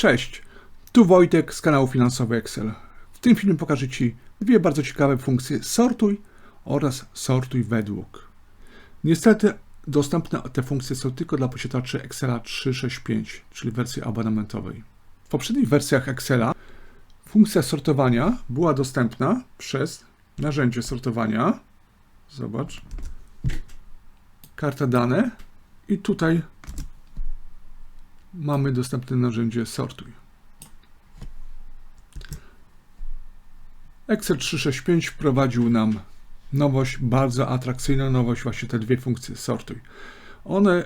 Cześć, tu Wojtek z kanału Finansowy Excel. W tym filmie pokażę Ci dwie bardzo ciekawe funkcje sortuj oraz sortuj według. Niestety dostępne te funkcje są tylko dla posiadaczy Excela 365, czyli wersji abonamentowej. W poprzednich wersjach Excela funkcja sortowania była dostępna przez narzędzie sortowania. Zobacz. Karta dane i tutaj mamy dostępne narzędzie sortuj. Excel 365 wprowadził nam nowość, bardzo atrakcyjną nowość, właśnie te dwie funkcje sortuj. One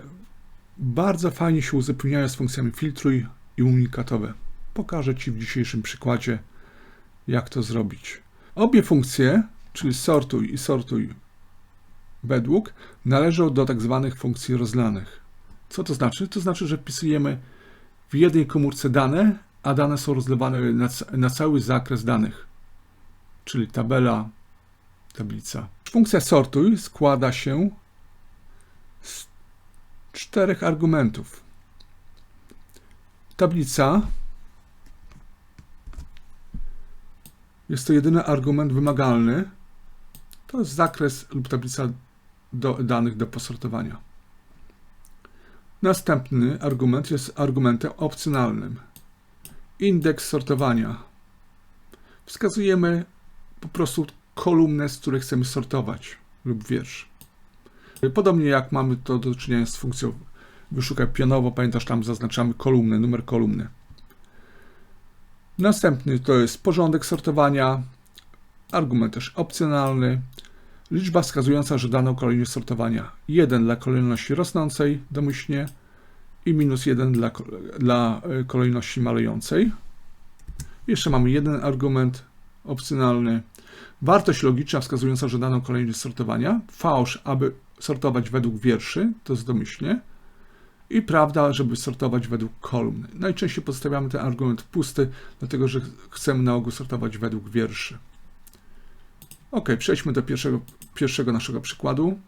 bardzo fajnie się uzupełniają z funkcjami filtruj i unikatowe. Pokażę Ci w dzisiejszym przykładzie, jak to zrobić. Obie funkcje, czyli sortuj i sortuj według, należą do tak zwanych funkcji rozlanych. Co to znaczy? To znaczy, że wpisujemy w jednej komórce dane, a dane są rozlewane na, na cały zakres danych, czyli tabela, tablica. Funkcja sortuj składa się z czterech argumentów. Tablica jest to jedyny argument wymagalny. To jest zakres lub tablica do, danych do posortowania. Następny argument jest argumentem opcjonalnym. Indeks sortowania. Wskazujemy po prostu kolumnę, z której chcemy sortować lub wiersz. Podobnie jak mamy to do czynienia z funkcją wyszukaj pionowo, pamiętasz, tam zaznaczamy kolumnę, numer kolumny. Następny to jest porządek sortowania, argument też opcjonalny, liczba wskazująca, że daną kolejność sortowania 1 dla kolejności rosnącej domyślnie i minus 1 dla, dla e, kolejności malejącej. Jeszcze mamy jeden argument opcjonalny. Wartość logiczna wskazująca, że daną kolejność sortowania. Fałsz, aby sortować według wierszy, to jest domyślnie. I prawda, żeby sortować według kolumn. Najczęściej pozostawiamy ten argument pusty, dlatego że chcemy na ogół sortować według wierszy. Ok, przejdźmy do pierwszego, pierwszego naszego przykładu.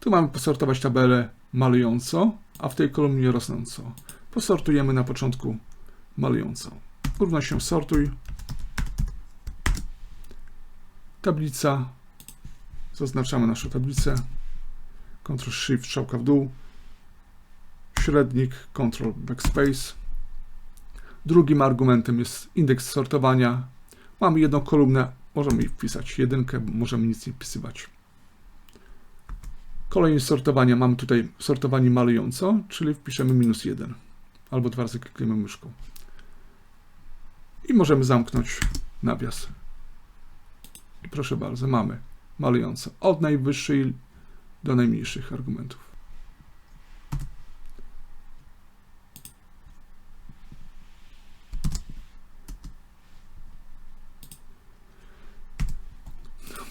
Tu mamy posortować tabelę malująco, a w tej kolumnie rosnąco. Posortujemy na początku malująco. Równa się sortuj. Tablica. Zaznaczamy naszą tablicę. Ctrl Shift strzałka w dół. Średnik Ctrl Backspace. Drugim argumentem jest indeks sortowania. Mamy jedną kolumnę, możemy wpisać jedynkę, możemy nic nie wpisywać. Kolejność sortowania mamy tutaj sortowanie malująco, czyli wpiszemy minus 1 albo dwa razy klikniemy myszką. I możemy zamknąć nawias. I proszę bardzo, mamy malująco od najwyższej do najmniejszych argumentów.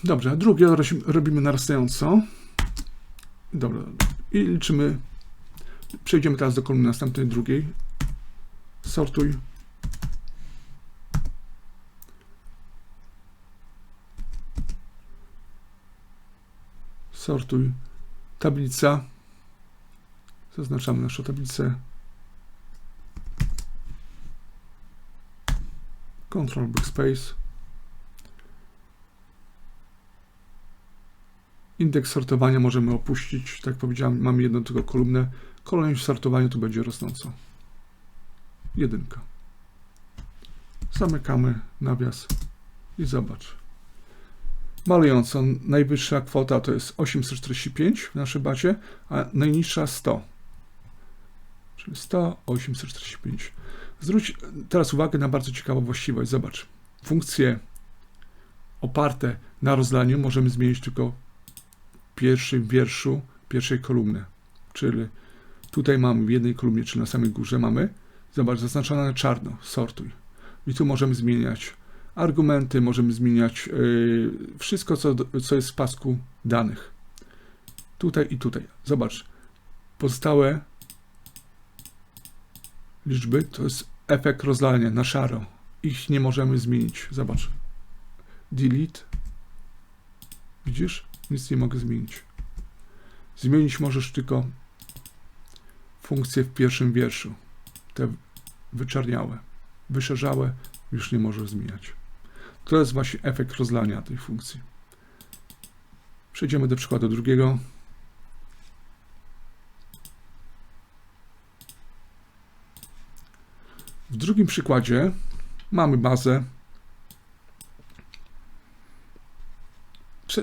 Dobrze, drugie robimy narastająco. Dobra, i liczymy. Przejdziemy teraz do kolumny następnej, drugiej. Sortuj. Sortuj. Tablica. Zaznaczamy naszą tablicę. Control Backspace. Indeks sortowania możemy opuścić. Tak jak powiedziałem, mamy jedną tylko kolumnę. Kolejność sortowania tu będzie rosnąco. Jedynka. Zamykamy nawias i zobacz. Malująco, najwyższa kwota to jest 845 w naszej bacie, a najniższa 100. Czyli 100, 845. Zwróć teraz uwagę na bardzo ciekawą właściwość. Zobacz. Funkcje oparte na rozlaniu możemy zmienić tylko pierwszym wierszu pierwszej kolumny. Czyli tutaj mamy w jednej kolumnie, czy na samej górze mamy, zobacz, zaznaczone na czarno, sortuj. I tu możemy zmieniać argumenty, możemy zmieniać yy, wszystko, co, co jest w pasku danych. Tutaj i tutaj. Zobacz, pozostałe liczby to jest efekt rozlania na szaro. Ich nie możemy zmienić. Zobacz. Delete. Widzisz? Nic nie mogę zmienić. Zmienić możesz tylko funkcję w pierwszym wierszu. Te wyczerniałe, wyszarzałe, już nie może zmieniać. To jest właśnie efekt rozlania tej funkcji. Przejdziemy do przykładu drugiego. W drugim przykładzie mamy bazę.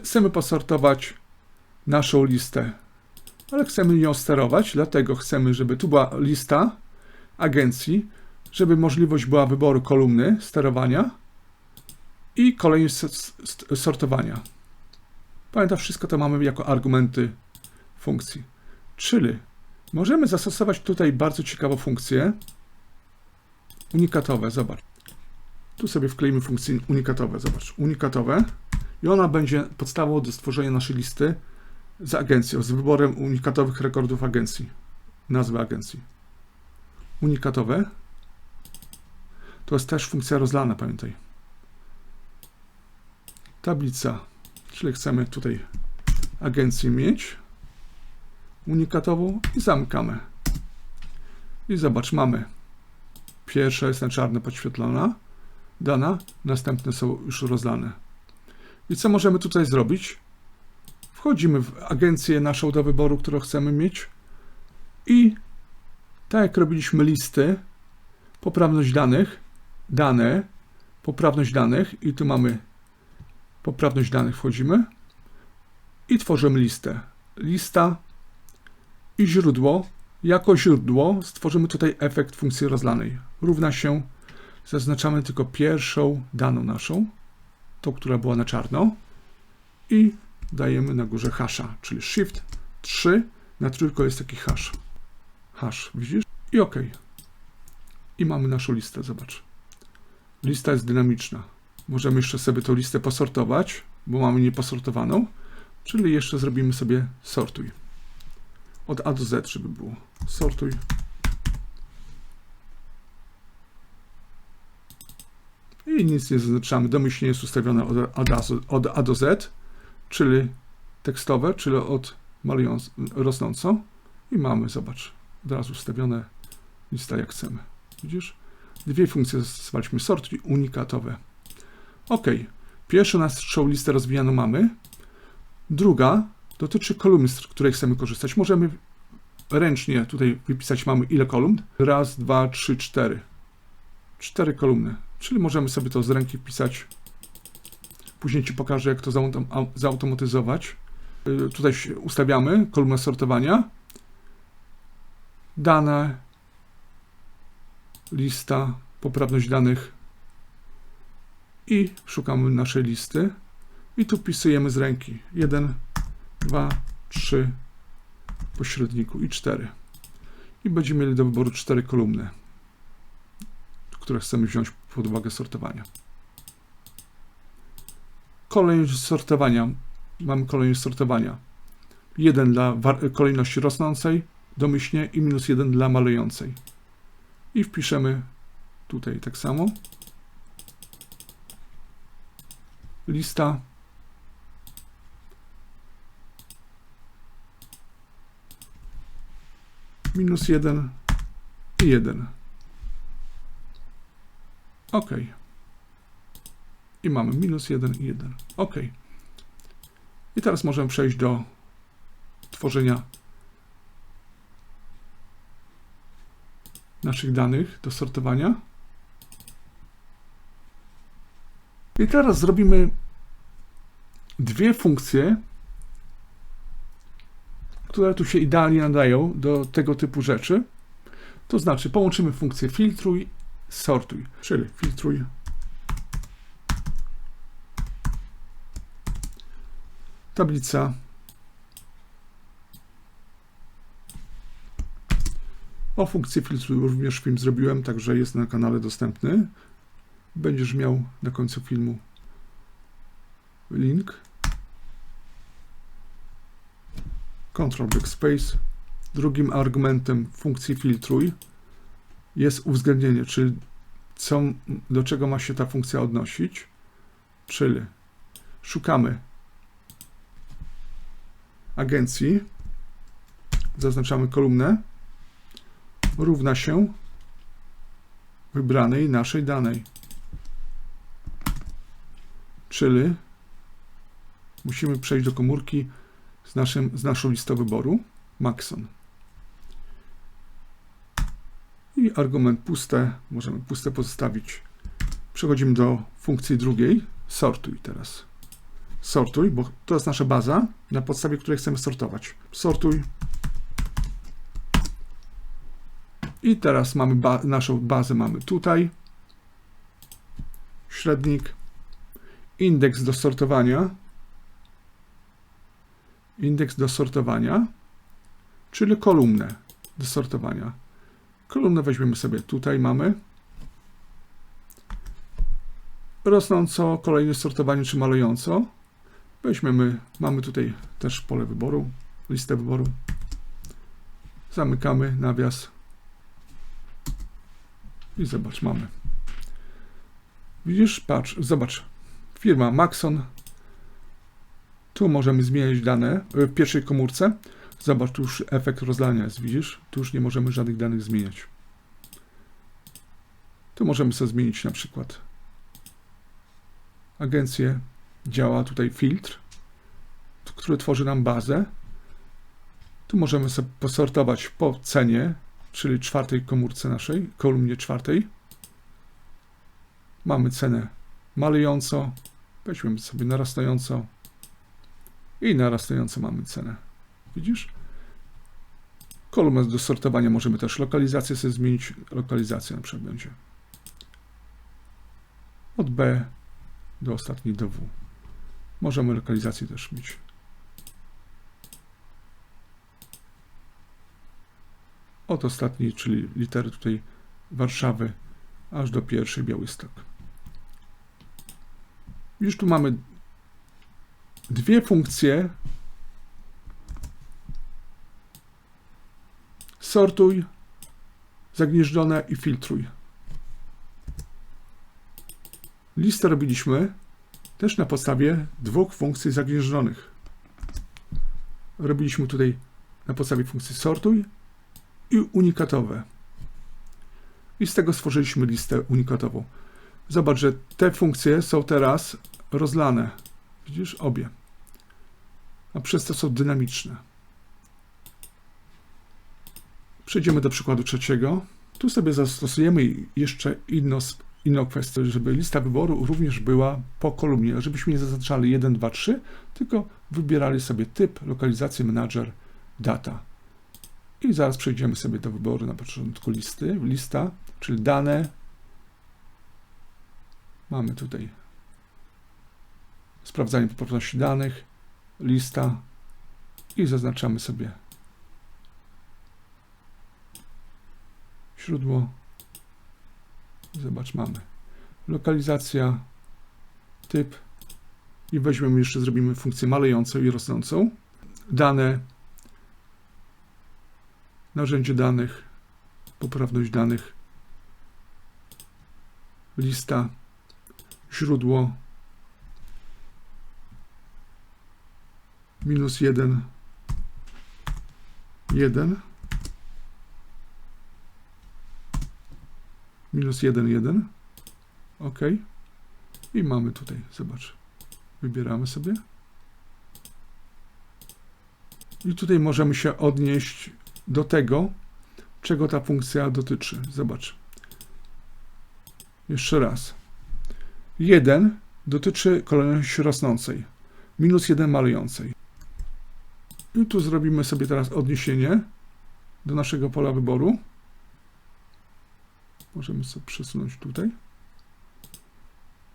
Chcemy posortować naszą listę, ale chcemy nią sterować, dlatego chcemy, żeby tu była lista agencji, żeby możliwość była wyboru kolumny sterowania i s- sortowania. Pamiętam, wszystko to mamy jako argumenty funkcji. Czyli możemy zastosować tutaj bardzo ciekawą funkcję unikatowe. Zobacz. Tu sobie wkleimy funkcję unikatowe. Zobacz. Unikatowe. I ona będzie podstawą do stworzenia naszej listy z agencją, z wyborem unikatowych rekordów agencji. Nazwy agencji. Unikatowe. To jest też funkcja rozlana, pamiętaj. Tablica, czyli chcemy tutaj agencję mieć unikatową i zamykamy. I zobacz, mamy pierwsza jest na czarno podświetlona, dana, następne są już rozlane. I co możemy tutaj zrobić? Wchodzimy w agencję naszą do wyboru, którą chcemy mieć i tak jak robiliśmy listy, poprawność danych, dane, poprawność danych i tu mamy poprawność danych, wchodzimy i tworzymy listę. Lista i źródło. Jako źródło stworzymy tutaj efekt funkcji rozlanej. Równa się, zaznaczamy tylko pierwszą daną naszą, tą, która była na czarno i dajemy na górze hasza, czyli shift 3, na trójko jest taki hash. Hash, widzisz? I OK. I mamy naszą listę, zobacz. Lista jest dynamiczna. Możemy jeszcze sobie tą listę posortować, bo mamy nieposortowaną, czyli jeszcze zrobimy sobie sortuj. Od A do Z, żeby było. Sortuj. I nic nie zaznaczamy. Domyślnie jest ustawione od A od A do Z, czyli tekstowe, czyli od malując, rosnąco. I mamy, zobacz, od razu ustawione lista jak chcemy. Widzisz? Dwie funkcje zastosowaliśmy. Sortuj unikatowe. OK. Pierwszą naszą listę rozwijaną mamy. Druga dotyczy kolumny, z której chcemy korzystać. Możemy ręcznie tutaj wypisać mamy ile kolumn. Raz, dwa, trzy, cztery. Cztery kolumny. Czyli możemy sobie to z ręki wpisać. Później Ci pokażę, jak to zautom- au- zautomatyzować. Y, Tutaj ustawiamy kolumnę sortowania. Dane. Lista. Poprawność danych. I szukamy naszej listy. I tu wpisujemy z ręki. 1, 2, 3 pośredniku i 4. I będziemy mieli do wyboru 4 kolumny, które chcemy wziąć pod uwagę sortowania. Kolejność sortowania. Mamy kolejność sortowania. 1 dla kolejności rosnącej domyślnie i minus 1 dla malejącej. I wpiszemy tutaj tak samo. Lista minus 1 i 1. OK. I mamy minus 1 i 1. OK. I teraz możemy przejść do tworzenia naszych danych, do sortowania. I teraz zrobimy dwie funkcje, które tu się idealnie nadają do tego typu rzeczy. To znaczy połączymy funkcję filtruj, sortuj, czyli filtruj. Tablica. O funkcji filtruj również film zrobiłem, także jest na kanale dostępny. Będziesz miał na końcu filmu link. Control Backspace. Drugim argumentem funkcji filtruj jest uwzględnienie, czyli co, do czego ma się ta funkcja odnosić. Czyli szukamy agencji, zaznaczamy kolumnę, równa się wybranej naszej danej. Czyli musimy przejść do komórki z, naszym, z naszą listą wyboru Maxon. I argument puste, możemy puste pozostawić. Przechodzimy do funkcji drugiej, sortuj teraz. Sortuj, bo to jest nasza baza, na podstawie której chcemy sortować. Sortuj. I teraz mamy ba naszą bazę mamy tutaj. Średnik. Indeks do sortowania. Indeks do sortowania, czyli kolumnę do sortowania. Kolumnę weźmiemy sobie tutaj, mamy. Rosnąco, kolejne sortowanie, czy malejąco. Weźmiemy, mamy tutaj też pole wyboru, listę wyboru. Zamykamy nawias. I zobacz, mamy. Widzisz? Patrz, zobacz. Firma Maxon. Tu możemy zmieniać dane w pierwszej komórce. Zobacz, tu już efekt rozlania jest, widzisz? Tu już nie możemy żadnych danych zmieniać. Tu możemy sobie zmienić na przykład agencję. Działa tutaj filtr, który tworzy nam bazę. Tu możemy sobie posortować po cenie, czyli czwartej komórce naszej, kolumnie czwartej. Mamy cenę malejąco, weźmiemy sobie narastająco i narastająco mamy cenę. Widzisz? Kolumnę do sortowania możemy też lokalizację sobie zmienić. Lokalizacja na przykład będzie od B do ostatniej do W. Możemy lokalizację też mieć. Od ostatniej, czyli litery tutaj Warszawy, aż do pierwszej Białystok. Już tu mamy dwie funkcje. Sortuj, zagnieżdżone i filtruj. Listę robiliśmy też na podstawie dwóch funkcji zagnieżdżonych. Robiliśmy tutaj na podstawie funkcji sortuj i unikatowe. I z tego stworzyliśmy listę unikatową. Zobacz, że te funkcje są teraz rozlane. Widzisz? Obie. A przez to są dynamiczne. Przejdziemy do przykładu trzeciego. Tu sobie zastosujemy jeszcze inną, inną kwestię, żeby lista wyboru również była po kolumnie, żebyśmy nie zaznaczali 1, 2, 3, tylko wybierali sobie typ, lokalizację, menadżer, data. I zaraz przejdziemy sobie do wyboru na początku listy. Lista, czyli dane. Mamy tutaj sprawdzanie poprawności danych, lista i zaznaczamy sobie źródło. Zobacz, mamy lokalizacja, typ i weźmiemy jeszcze, zrobimy funkcję malejącą i rosnącą. Dane, narzędzie danych, poprawność danych, lista, źródło, minus 1, 1, minus 1, 1, ok. I mamy tutaj, zobacz, wybieramy sobie. I tutaj możemy się odnieść do tego, czego ta funkcja dotyczy. Zobacz. Jeszcze raz. 1 dotyczy kolejności rosnącej, minus 1 malującej. I tu zrobimy sobie teraz odniesienie do naszego pola wyboru. Możemy sobie przesunąć tutaj.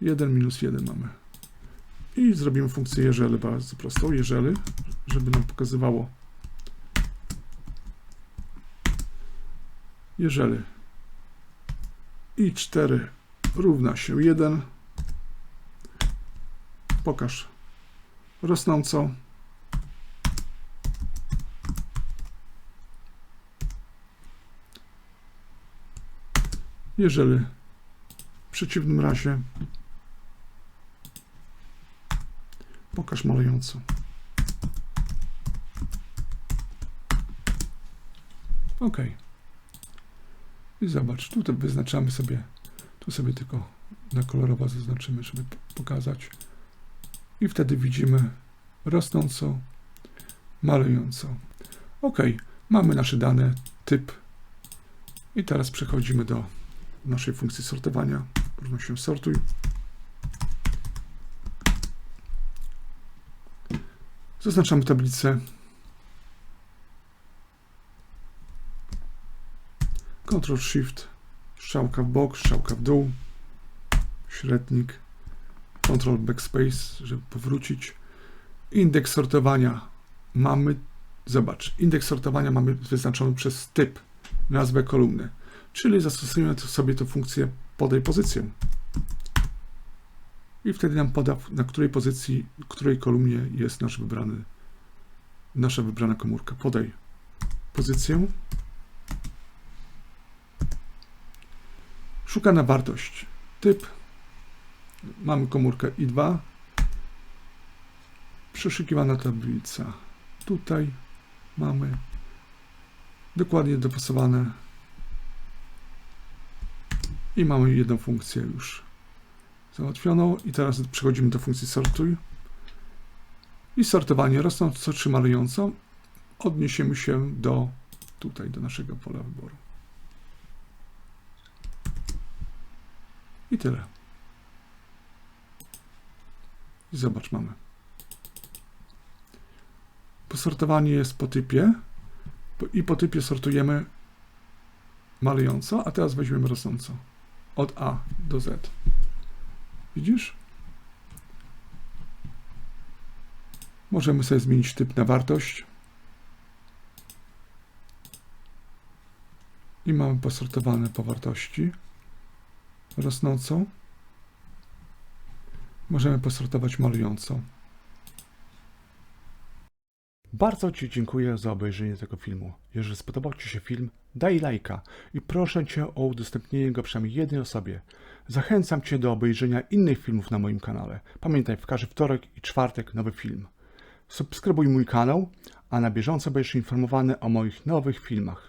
1 minus 1 mamy. I zrobimy funkcję jeżeli bardzo prostą. Jeżeli, żeby nam pokazywało. Jeżeli i 4 równa się 1, pokaż rosnącą. Jeżeli w przeciwnym razie pokaż malejąco. OK. I zobacz, tutaj wyznaczamy sobie, tu sobie tylko na kolorowo zaznaczymy, żeby pokazać. I wtedy widzimy rosnącą, malejącą. OK, mamy nasze dane, typ. I teraz przechodzimy do naszej funkcji sortowania. Równo się sortuj. Zaznaczamy tablicę. Ctrl Shift, strzałka w bok, strzałka w dół, średnik, Ctrl Backspace, żeby powrócić. Indeks sortowania mamy, zobacz, indeks sortowania mamy wyznaczony przez typ, nazwę kolumny, czyli zastosujemy sobie tę funkcję podaj pozycję. I wtedy nam poda, na której pozycji, której kolumnie jest nasz wybrany, nasza wybrana komórka. Podaj pozycję. Szukana wartość. Typ. Mamy komórkę I2. Przeszukiwana tablica. Tutaj mamy dokładnie dopasowane. I mamy jedną funkcję już załatwioną. I teraz przechodzimy do funkcji sortuj. I sortowanie rosnąco czy malejąco odniesiemy się do tutaj, do naszego pola wyboru. I tyle. I zobacz, mamy. Posortowanie jest po typie i po typie sortujemy malejąco, a teraz weźmiemy rosnąco. Od A do Z. Widzisz? Możemy sobie zmienić typ na wartość. I mamy posortowane po wartości rosnącą. Możemy posortować malującą. Bardzo Ci dziękuję za obejrzenie tego filmu. Jeżeli spodobał Ci się film, daj lajka i proszę Cię o udostępnienie go przynajmniej jednej osobie. Zachęcam Cię do obejrzenia innych filmów na moim kanale. Pamiętaj, w każdy wtorek i czwartek nowy film. Subskrybuj mój kanał, a na bieżąco będziesz informowany o moich nowych filmach.